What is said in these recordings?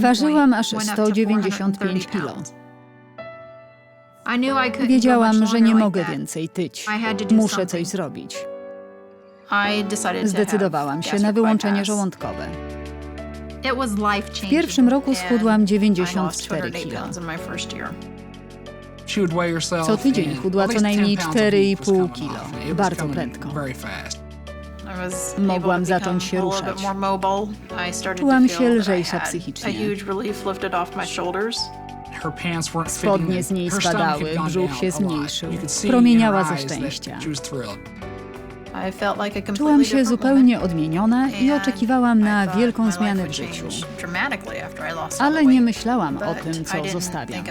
Ważyłam aż went up to 195 430 kilo. pounds. I knew I couldn't go Wiedziałam, że nie mogę więcej tyć. I had to do Muszę something. coś zrobić. I decided to Zdecydowałam have się na gastric wyłączenie bypass. żołądkowe. It was life-changing, W pierwszym roku schudłam I lost 94 208 kilo. pounds in my first year. She would weigh herself Co tydzień chudła at co least 10 najmniej pounds a week 4,5 was coming kilo. off. It was Bardzo prędko. Mogłam zacząć się ruszać. Czułam się lżejsza psychicznie. Spodnie z niej spadały, brzuch się zmniejszył. Promieniała ze szczęścia. Czułam się zupełnie odmieniona i oczekiwałam na wielką zmianę w życiu. Ale nie myślałam o tym, co zostawiam.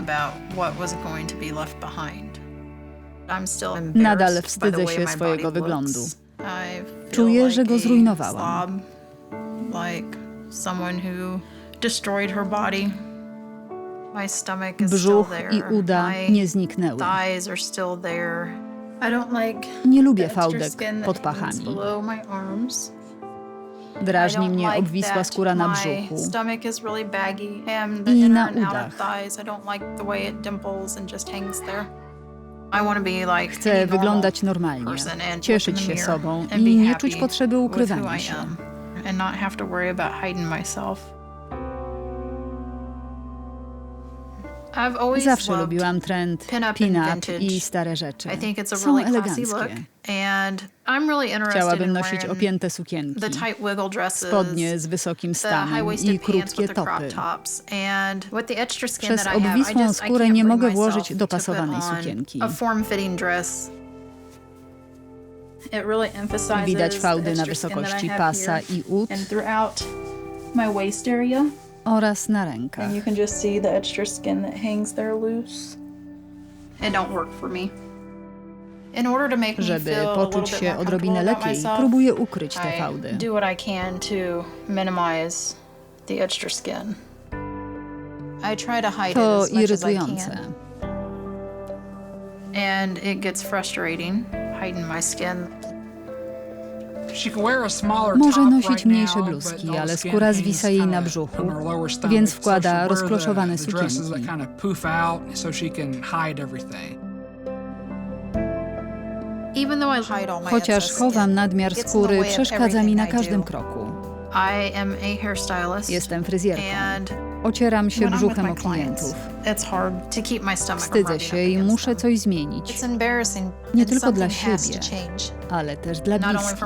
Nadal wstydzę się swojego wyglądu. Czuję, że go zrujnowałam. Brzuch i uda nie zniknęły. Nie lubię fałdek pod pachami. Drażni mnie obwisła skóra na brzuchu. I na udach. Chcę wyglądać normalnie, cieszyć się sobą i nie czuć potrzeby ukrywania się. Zawsze lubiłam trend pin-up i stare rzeczy. I think it's a Są really classy look, eleganckie. and I'm really interested Chciałabym in nosić opięte sukienki, the tight wiggle dresses, spodnie z wysokim stanem i krótkie topy. Przez obwisłą skórę nie mogę włożyć dopasowanej sukienki. Widać fałdy na wysokości pasa i ud oraz na rękach. And you can just see the extra skin that hangs there loose. It don't work for me. In order to make me Żeby feel a little poczuć bit się more odrobinę comfortable about lepiej, myself, próbuję ukryć te I fałdy. do what I can to minimize the extra skin. I try to hide To it as much as I irytujące. can. And it gets frustrating hiding my skin. Może nosić mniejsze bluzki, ale skóra zwisa jej na brzuchu, więc wkłada rozkloszowane sukienki. Chociaż chowam nadmiar skóry, przeszkadza mi na każdym kroku. Jestem fryzjerką. Ocieram się brzuchem o klientów. Wstydzę się i muszę coś zmienić, Nie tylko dla siebie. ale też dla bliskich.